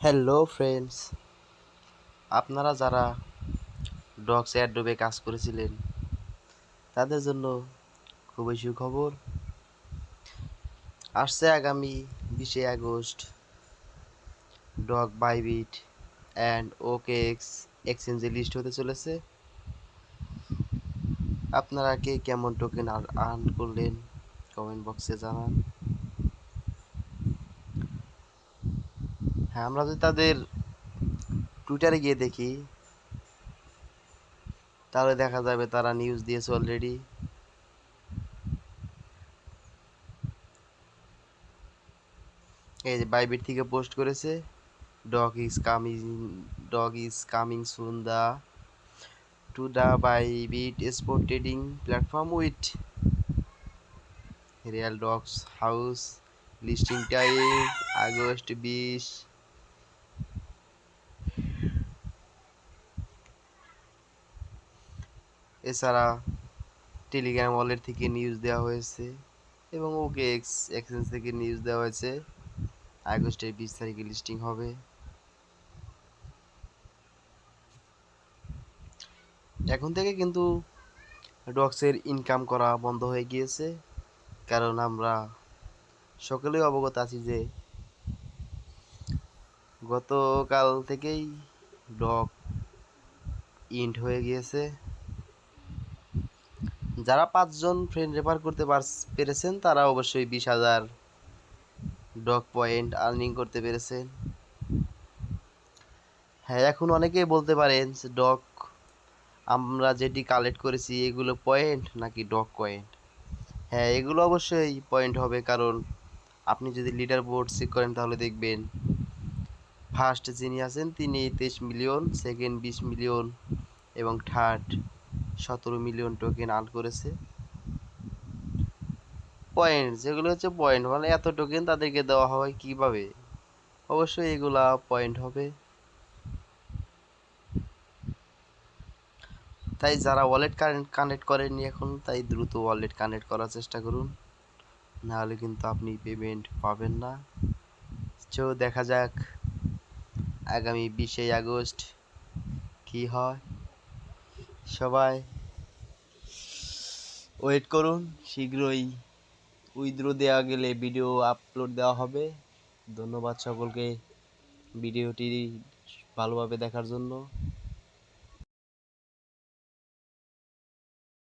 Hello friends আপনারা যারা dogs Adobe কাজ করেছিলেন, তাদের জন্য খুবই সুখবর। আসছে আগামী বিশে August dog Bybit and OKX এক্সচেঞ্জে লিস্ট হতে চলেছে। আপনারা কে কেমন টোকেন আর্ন করলেন কমেন্ট বক্সে জানান। হ্যাঁ আমরা যদি তাদের টুইটারে গিয়ে দেখি, তাহলে দেখা যাবে তারা নিউজ দিয়েছে অলরেডি এই যে বাইবিট থেকে পোস্ট করেছে dog is coming dog is coming soon the to the Bybit spot trading platform with real dogs house listing time August বিশ এছাড়া টেলিগ্রাম ওয়ালেট থেকে নিউজ দেওয়া হয়েছে এবং ওকে এক্স এক্সচেঞ্জ থেকে নিউজ দেওয়া হয়েছে। আগস্টের বিশ তারিখে লিস্টিং হবে। এখন থেকে কিন্তু ডক্সের ইনকাম করা বন্ধ হয়ে গিয়েছে। কারণ আমরা সকলেই অবগত আছি যে গতকাল থেকেই ডগ ইন্ট হয়ে গিয়েছে। যারা পাঁচজন ফ্রেন্ড রেফার করতে পেরেছেন, তারা অবশ্যই বিশ হাজার ডগ পয়েন্ট আর্নিং করতে পেরেছেন। হ্যাঁ এখন অনেকেই বলতে পারেন ডগ আমরা যেটি কালেক্ট করেছি এগুলো পয়েন্ট নাকি ডগ পয়েন্ট হ্যাঁ এগুলো অবশ্যই পয়েন্ট হবে কারণ আপনি যদি লিডার বোর্ড চেক করেন তাহলে দেখবেন ফার্স্ট যিনি আছেন তিনি তেইশ মিলিয়ন সেকেন্ড বিশ মিলিয়ন এবং থার্ড সতেরো মিলিয়ন টোকেন আর্ন করেছে। পয়েন্ট যেগুলো হচ্ছে পয়েন্ট মানে এত টোকেন তাদেরকে দেওয়া হয় কীভাবে? অবশ্যই এগুলা পয়েন্ট হবে। তাই যারা ওয়ালেট কানেক্ট কানেক্ট করেননি এখন, তাই দ্রুত ওয়ালেট কানেক্ট করার চেষ্টা করুন। নাহলে কিন্তু আপনি পেমেন্ট পাবেন না। চো, দেখা যাক আগামী বিশে আগস্ট কি হয়। সবাই ওয়েট করুন, শীঘ্রই উইথড্রো দেওয়া গেলে ভিডিও আপলোড দেওয়া হবে। ধন্যবাদ সকলকে ভিডিওটি ভালোভাবে দেখার জন্য।